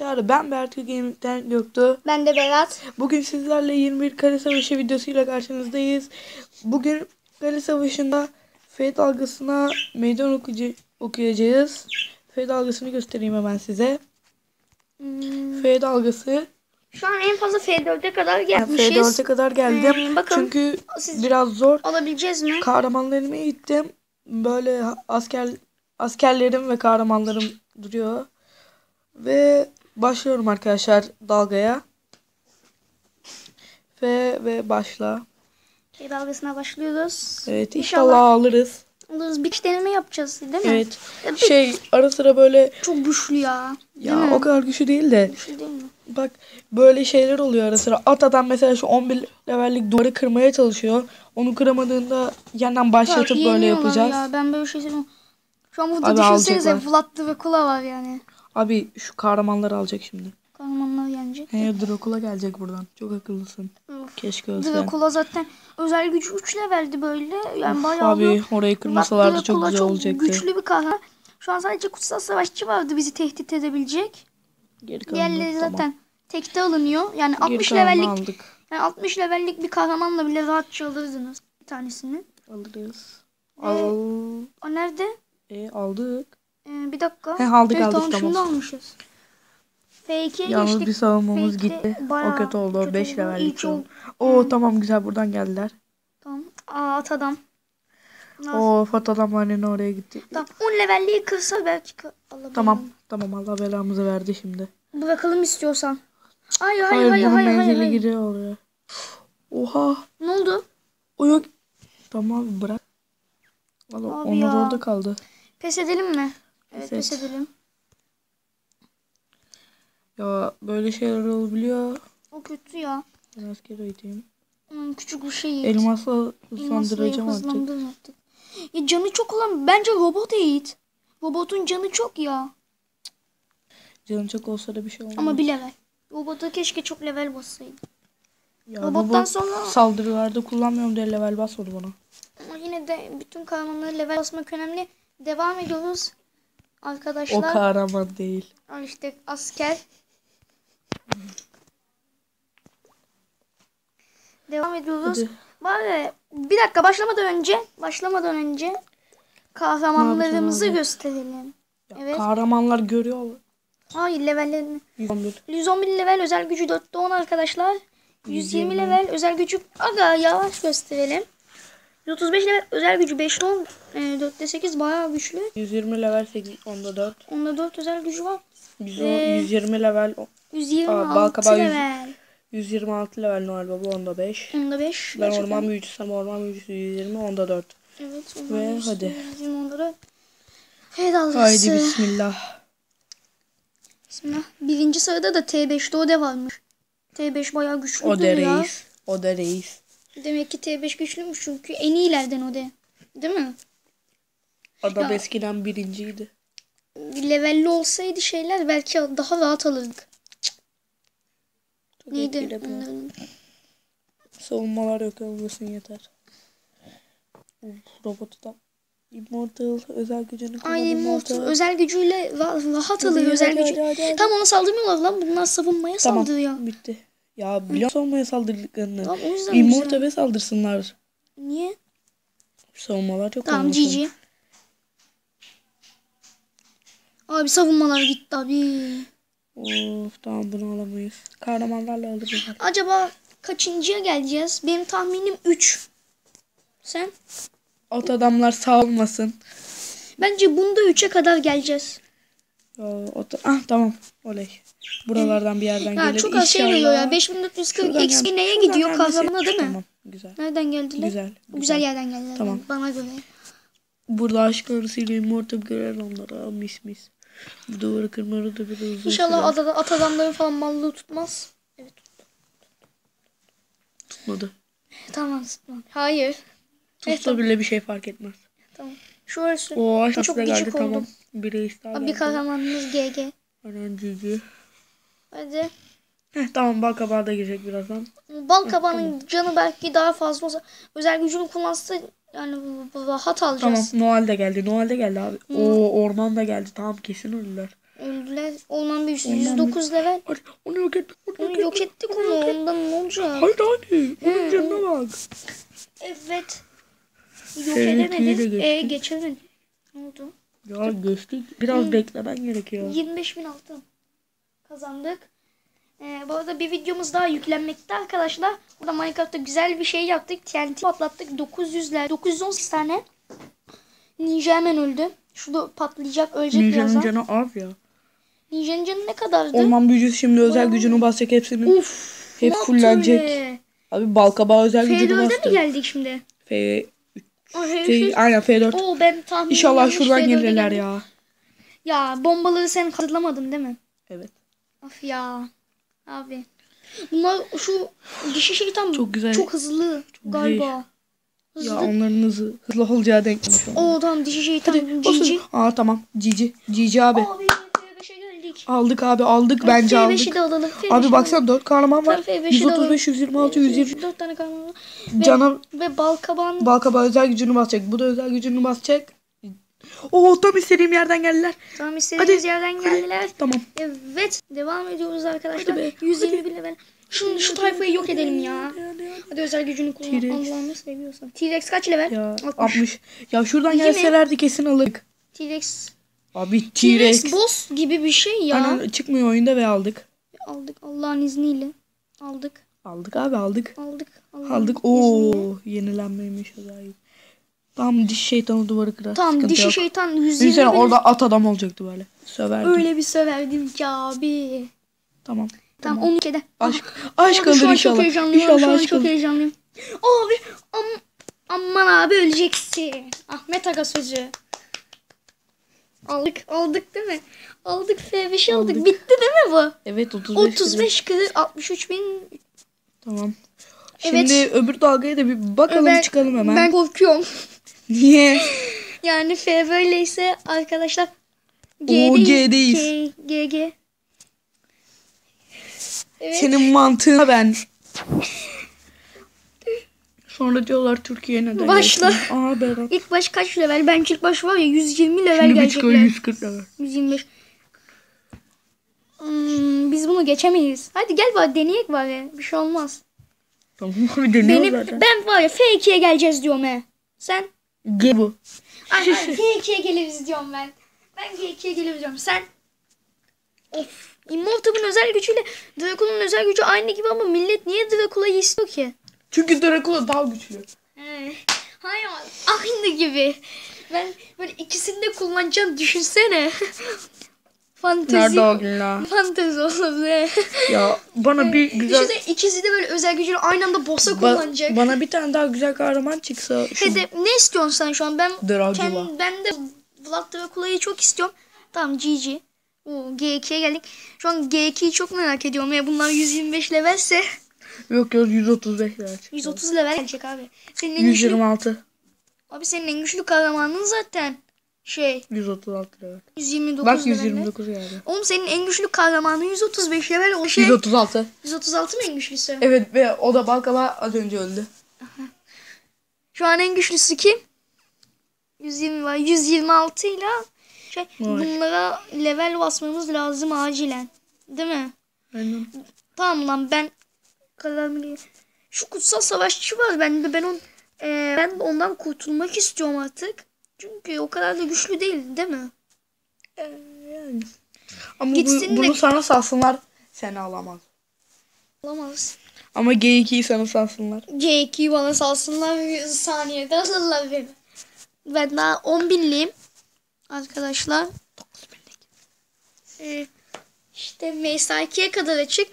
Yani ben Bertu Gaming'den Göktuğ. Ben de Berat. Bugün sizlerle 21 kare savaşı videosuyla karşınızdayız. Bugün kare savaşında F dalgasına meydan okucu, okuyacağız. F dalgasını göstereyim hemen size. Hmm, F dalgası. Şu an en fazla F4'e kadar gelmişiz. F4'e kadar geldim. Hmm, bakın. Çünkü biraz zor. alabileceğiz mi? Kahramanlarımı gittim. Böyle asker askerlerim ve kahramanlarım duruyor. Ve başlıyorum arkadaşlar dalgaya. F ve başla. F dalgasına başlıyoruz. Evet İnşallah. inşallah alırız. Alırız. Bir deneme yapacağız değil mi? Evet. Ya bir- Şey ara sıra böyle Çok güçlü ya. ya mi? o kadar güçlü değil de Güçlü değil mi? bak böyle şeyler oluyor ara sıra. At adam mesela şu 11 levellik duvarı kırmaya çalışıyor. Onu kıramadığında yeniden başlatıp Bak, böyle yapacağız. Ya. Ben böyle şey sevmiyorum. Şu an burada Abi düşünsenize. Vlad'lı ve Kula var yani. Abi şu kahramanları alacak şimdi. Kahramanlar yenecek. He Dracula gelecek buradan. Çok akıllısın. Of. Keşke ölsen. Dracula zaten özel gücü 3 leveldi böyle. Yani Uf, bayağı abi bir- orayı kırmasalardı çok güzel olacaktı. güçlü bir kahraman. Şu an sadece kutsal savaşçı vardı bizi tehdit edebilecek. Geri kalanını Diğerleri tamam. zaten tekte alınıyor. Yani Geri 60 kalanını levellik aldık. yani 60 levellik bir kahramanla bile rahatça alırdınız bir tanesini. Alırız. Ve- Al. O nerede? E, aldık. Ee, bir dakika. He, aldık, evet, aldık, tamam. tamam. Şimdi almışız. F2'ye Yalnız geçtik. bir savunmamız gitti. o kötü oldu. kötü 5 oldu. levellik. Çok- Oo tamam güzel buradan geldiler. Tamam. Aa at adam. Oo Fatalam annenin oraya gitti. Tamam. 10 levelliği kırsa belki alabilirim. Tamam. Tamam Allah belamızı verdi şimdi. Bırakalım istiyorsan. Hayır hayır Hayır, hayır bunun hayır hayır. menzili hayır. giriyor oraya. Oha. Ne oldu? O yok. Tamam bırak. Valla onlar orada kaldı. Pes edelim mi? Evet Pes pes edelim. Ya böyle şeyler olabiliyor. O kötü ya. Ben askere gideyim. Hmm, küçük bir şey. Elmasla Elmasla hızlandıracağım artık. artık. Ya canı çok olan bence robot Yiğit. Robotun canı çok ya. Canım çok olsa da bir şey olmaz. Ama bir level. Robota keşke çok level bassaydı. ya, robottan bu sonra- saldırılarda kullanmıyorum diye level basmadı bana. Ama yine de bütün kahramanları level basmak önemli. Devam ediyoruz. O Arkadaşlar. kahraman değil. İşte asker. Devam ediyoruz. Hadi. Ya, bir dakika başlamadan önce başlamadan önce kahramanlarımızı gösterelim. Ya, Evet. Kahramanlar görüyor. Hayır levellerini. 111. 111 level özel gücü 4'te 10 arkadaşlar. 120 level özel gücü aga yavaş gösterelim. 135 level özel gücü 5'te 10 e, 4'te 8 bayağı güçlü. 120 level 8 onda 4. Onda 4 özel gücü var. 110, Ee, 120 level 126 Balkabağı yüz- level. 126 level Noel Baba onda 5. Onda 5. Ben orman büyücüsem orman büyücüsü 120 onda 4. Evet. Ve hadi. Bizim onları. Hey dalgası. Haydi bismillah. Bismillah. Birinci sırada da T5'te o de varmış. T5 bayağı güçlü O da ya. reis. O da reis. Demek ki T5 güçlüymüş çünkü en iyilerden o de. Değil mi? Adam Ya. eskiden birinciydi. Bir levelli olsaydı şeyler belki daha rahat alırdık. Çok Neydi? onların? Savunmalar yok olmasın yeter. Robotu da. Immortal özel gücünü kullan. Aynen Immortal özel gücüyle ra- rahat Hadi, özel gücü. Tam ona saldırmıyorlar lan bunlar savunmaya Tamam saldırıyor. bitti. Ya biliyor savunmaya saldırdıklarını. Tamam o yüzden Immortal ve saldırsınlar. Niye? Savunmalar çok Tamam olmasın. GG. Abi savunmalar gitti abi. Of tamam bunu alamayız. Kahramanlarla alırız. Acaba kaçıncıya geleceğiz? Benim tahminim 3. Sen? At adamlar sağ olmasın. Bence bunda 3'e kadar geleceğiz. Ya, ot ah tamam. Oley. Buralardan bir yerden Ya gelir. çok az şey veriyor ya. 5440 Şuradan XP neye gidiyor kahramana değil mi? Tamam güzel. Nereden geldiler? Güzel. Güzel yerden geldiler. Tamam. Bana göre. Burada aşk arısıyla immortal görer onlara. Mis mis. Duvarı kırmaları da bir uzun İnşallah sürer. at, adamları falan mallığı tutmaz. Evet. tutmadı. Tamam tutmam. Hayır. Tutsa bile bir şey fark etmez. Tamam. Şu arası. Oo Çok gıcık geldi tamam. oldum. Bir reis daha Abi geldi. kahramanımız GG. Aynen cici. Hadi. Heh tamam bal kabağı da girecek birazdan. Bal kabağının canı belki daha fazla olsa özel gücünü kullansa yani rahat Tamam alacağız. Noel de geldi. Noel de geldi abi. Oo orman da geldi. Tamam kesin ölürler. Öldüler. Orman Orman 109 level. Hadi onu yok et. Onu yok Onu yok ettik onu. Ondan ne olacak? Hadi hadi. Onun Hı. canına bak. Evet. Yok Evet, edemedik. geçtik. E geçemedik. Ne oldu? Ya geçtik. Biraz beklemen gerekiyor. 25 bin altın kazandık. Ee, bu arada bir videomuz daha yüklenmekte arkadaşlar. Burada Minecraft'ta güzel bir şey yaptık. TNT patlattık. 900'ler, 918 tane. Ninja hemen öldü. Şurada patlayacak, ölecek Ninja'nın birazdan. canı az ya. Ninja'nın canı ne kadardı? Orman büyücüsü şimdi özel Bayağı. gücünü basacak hepsinin. Uf. Hep fullenecek. Abi balkabağı özel gücünü F4'e mi bastı. geldik şimdi? F Aa, F F3. aynen F4. Oo ben tahmin İnşallah şuradan F4'e gelirler ya. Ya bombaları sen hazırlamadın değil mi? Evet. Of ya. Abi. Bunlar şu dişi şeytan Çok güzel. çok hızlı galiba. Hızlı. Ya onların hızı hızlı olacağı denk gelmiş. Oo tamam dişi şeytan Hadi cici. Aa tamam. Cici. Cici abi. Abi F5'e geldik. Aldık abi aldık bence F5'i aldık. de alalım. F5'i Abi baksana 4 kahraman var. Tamam, F5'i de 135, 126, 120. 4 tane kahraman var. Cana Ve balkaban. balkabağı özel gücünü basacak. Bu da özel gücünü basacak. Oo tam istediğim yerden geldiler. tamam istediğimiz Hadi, yerden geldiler. Tamam. Evet devam ediyoruz arkadaşlar. Hadi be, 120 bile ben. Şu, tayfayı yok edelim ya. Hadi özel gücünü kullan. Allah'ını seviyorsan. T-Rex kaç level? Ya 60. 60. Ya şuradan İyi mi? gelselerdi kesin alırdık. T-Rex. Abi T-Rex T-Rex. boss gibi bir şey ya. Aynen çıkmıyor oyunda ve aldık. Aldık Allah'ın izniyle. Aldık. Aldık abi aldık. Aldık. Aldık. izniyle. Oo yenilenmemiş özel güç. Tam diş şeytanı duvarı kırar. Tamam Sıkıntı dişi yok. şeytan 120 Düşünsene bin- orada at adam olacaktı böyle. Söverdim. Öyle bir söverdim ki abi. Tamam. Tamam 12'de. Aşk, aşk Abi alır inşallah. çok heyecanlıyım. İnşallah şu an çok heyecanlıyım. Abi am, aman abi öleceksin. Ahmet Aga sözü. Aldık aldık değil mi? Aldık F5'i aldık. Aldık. Bitti değil mi bu? Evet 35. 35 40 63 bin. Tamam. Evet. Şimdi öbür dalgaya da bir bakalım Ben- çıkalım hemen. Ben korkuyorum. Niye? Yani F böyleyse arkadaşlar Oo, G'deyiz. G'deyiz. G, G, G. Evet. Senin mantığına ben. Sonra diyorlar Türkiye neden Başla. gelsin? Aa Berat. İlk baş kaç level? Bence ilk baş var ya 120 level Şimdi gelecekler. 140 lira. 125. Hmm, biz bunu geçemeyiz. Hadi gel bari deneyek bari. Bir şey olmaz. Tamam abi deniyor Benim, zaten. ben var ya F2'ye geleceğiz diyorum he. Sen? G bu. Ay, ay, F2'ye geliriz diyorum ben. Ben G2'ye geliriz diyorum. Sen? Of. Immortal'ın özel gücüyle Dracula'nın özel gücü aynı gibi ama millet niye Dracula'yı istiyor ki? Çünkü Dracula daha güçlü. He. Hayır aynı gibi. Ben böyle ikisini de kullanacağım düşünsene. Fantezi. Nerede o gün la? Fantezi be. Ya bana bir güzel... Düşünsene ikisi de böyle özel gücünü aynı anda boss'a Ba- kullanacak. bana bir tane daha güzel kahraman çıksa şu Hadi ne istiyorsun sen şu an? Ben kend- ben de Vlad Dracula'yı çok istiyorum. Tamam GG. Oo, G2'ye geldik. Şu an G2'yi çok merak ediyorum. Ya bunlar 125 levelse Yok yok 135 lira çıktı. 130 level gelecek abi. Senin en güçlü 126. abi senin en güçlü kahramanın zaten şey 136 lira. 129 Bak levelde. 129 geldi. Oğlum senin en güçlü kahramanın 135 level o şey 136. 136 mı en güçlüsü? Evet ve o da Balkaba az önce öldü. Şu an en güçlüsü kim? 120 var. 126 ile şey Vay. bunlara level basmamız lazım acilen. Değil mi? Aynen. Tamam lan ben kararımı şu kutsal savaşçı var bende ben on e, ben ondan kurtulmak istiyorum artık. Çünkü o kadar da güçlü değil değil mi? Yani. Ama Gitsin bu, de- bunu sana salsınlar seni alamaz. Olamaz. Ama G2'yi sana salsınlar. C2'yi bana salsınlar saniyede alırlar beni. Ben daha 10 binliyim. Arkadaşlar. Ee, işte MSI2'ye kadar açık.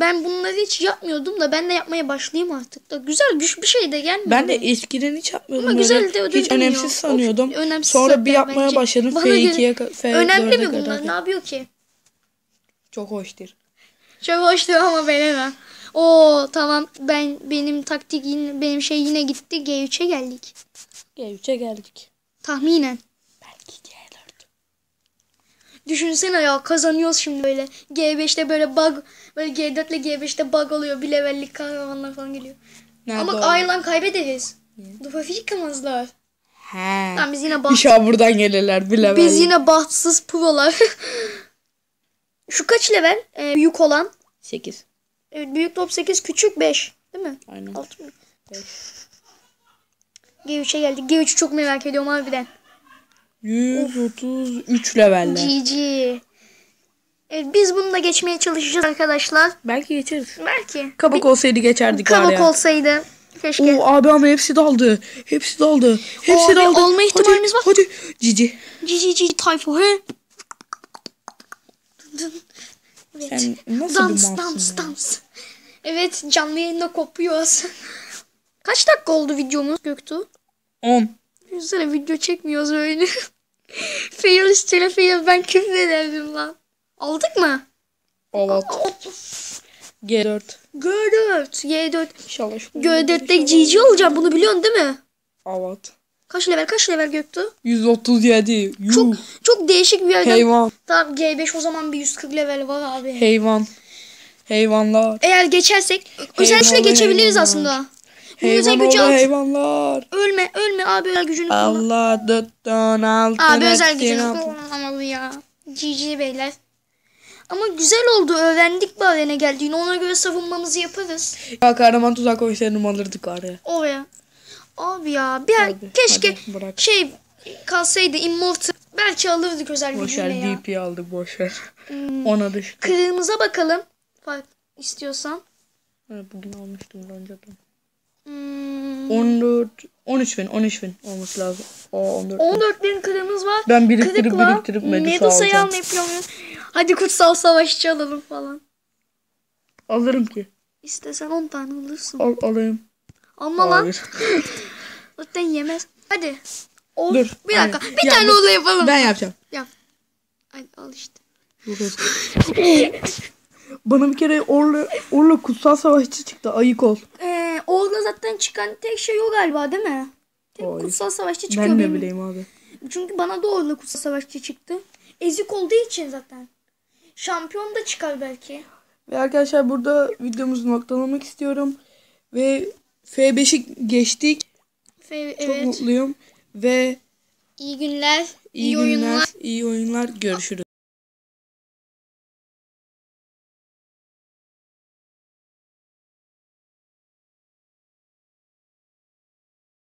Ben bunları hiç yapmıyordum da ben de yapmaya başlayayım artık da. Güzel güç bir şey de gelmiyor. Ben de eskiden hiç yapmıyordum. Ama güzel de ödül Hiç önemsiz dönüyor. sanıyordum. Of, önemsiz Sonra bir yapmaya bence. başladım. Bana F2'ye göre- ka- F4'e Önemli mi kadar. bunlar? Ne yapıyor ki? Çok hoştur. Çok hoştu ama beğenemem. Oo tamam ben benim taktik yine, benim şey yine gitti. G3'e geldik. G3'e geldik. Tahminen. Belki G4. Düşünsene ya kazanıyoruz şimdi böyle. G5'te böyle bug böyle G4 ile G5'te bug oluyor. Bir levellik kahramanlar falan geliyor. Nerede Ama o? ayrılan kaybederiz. Dufafik yıkamazlar. He. Tamam biz yine baht İnşallah buradan gelirler bir level. biz yine bahtsız prolar. Şu kaç level? Ee, büyük olan. 8. Evet, büyük top 8, küçük 5. Değil mi? Aynen. 6 mı? 5. G3'e geldik. G3'ü çok merak ediyorum harbiden. 133 leveller. GG. Evet, biz bununla geçmeye çalışacağız arkadaşlar. Belki geçeriz. Belki. Kabak olsaydı geçerdik Kabak ya. olsaydı. Keşke. Oo abi ama hepsi daldı. Hepsi daldı. Hepsi Abi, daldı. olma ihtimalimiz hadi, var. Hadi. Cici. GG tayfa he. Evet. Sen nasıl dans dans ya? dans. Evet canlı yayında kopuyoruz. Kaç dakika oldu videomuz Göktuğ? 10. Yüzüne video çekmiyoruz öyle. Fail üstüne fail ben küfür ederdim lan. Aldık mı? Evet. G4. G4. G4. İnşallah şu G4'te GG olacağım bunu biliyorsun değil mi? Evet. Kaç level kaç level Göktuğ? 137. Yuh. Çok çok değişik bir yerden. Hayvan. Tamam G5 o zaman bir 140 level var abi. Hayvan. Hayvanlar. Eğer geçersek özellikle Hayvanlar, geçebiliriz hayvanlar. aslında. Hayvan gücü alt. hayvanlar. Ölme ölme abi özel gücünü kullan. Allah duttan altın Abi özel gücünü etsin. kullanamadı ya. GG beyler. Ama güzel oldu öğrendik bari ne geldiğini ona göre savunmamızı yaparız. Ya kahraman tuzak koysaydım alırdık araya. Oraya. Abi ya bir Hadi, keşke hadi, bırak. şey kalsaydı Immortal belki alırdık özel Boşver gücüyle ya. DP aldık boşver. Hmm. Ona düştü. Kırmızı bakalım. Fark istiyorsan. Ha, bugün almıştım önceden. Hmm. 14, 13 bin, 13 bin olması lazım. O 14 bin. 14 bin kırmızı var. Ben biriktirip Kırıkla biriktirip Medusa Medusa'yı almayı planlıyorum. Hadi kutsal savaşçı alalım falan. Alırım ki. İstesen 10 tane alırsın. Al, alayım. Alma lan. Hayır. Zaten yemez. Hadi. Of, Dur, Bir dakika. aynen. Bir Ya tane oda yapalım. Ben yapacağım. Yap. Hadi al işte. Bana bir kere Orla, Orla kutsal savaşçı çıktı. Ayık ol. Ee, orada zaten çıkan tek şey o galiba değil mi? Tek Hayır. kutsal savaşçı çıkıyor Ben de bileyim abi. Çünkü bana da orada kutsal savaşçı çıktı. Ezik olduğu için zaten. Şampiyon da çıkar belki. Ve arkadaşlar burada videomuzu noktalamak istiyorum. Ve F5'i geçtik. Fe- Çok evet. mutluyum. Ve İyi günler. iyi, iyi günler, oyunlar. iyi oyunlar. Görüşürüz.